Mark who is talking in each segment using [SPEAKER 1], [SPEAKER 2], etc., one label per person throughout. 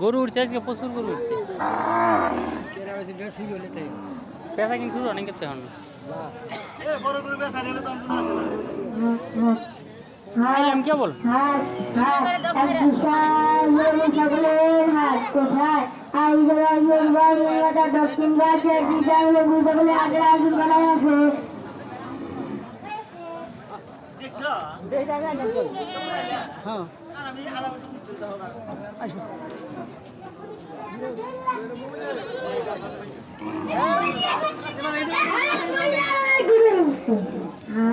[SPEAKER 1] গরু উঠছে, আজকে প্রচুর গরু উঠছে। পেশা কিন্তু অনেক করতে হবে আইলাম কে বল
[SPEAKER 2] হাত হাত এক বিশাল বড় ছাগলের হাত কোথায় আই জোড়া জোড়া জোড়া দক্ষিণ পাশে বিশাল লেবু ছাগলের আগে আগুন করা আছে
[SPEAKER 3] দেখি যাবে না চল হ্যাঁ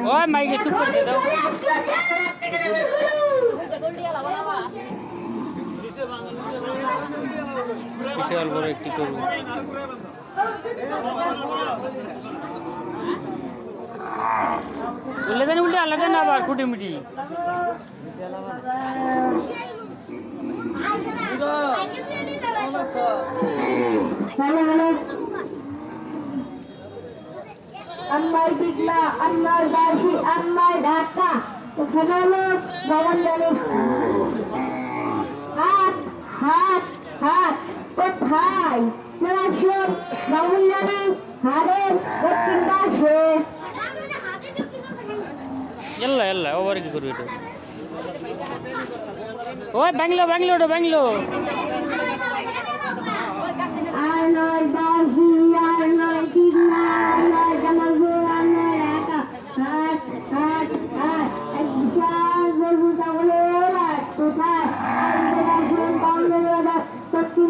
[SPEAKER 1] ওই মাইকে চুপ করে দাও। বিশাল বড় একটি গরু। দেন আবার খুঁটি মিটি?
[SPEAKER 2] ভালো ভালো আমার বিগলা আমার বাসি আমার ঢাকা ওখানে হলো ভবনদানি হাত হাত হাত, কোথায়? আসুন ভবনদানি বিশাল গরু ছাগলের হাত কোথায় আসুন বাউন্ডারি বাজার দক্ষিণ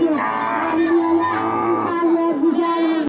[SPEAKER 2] you.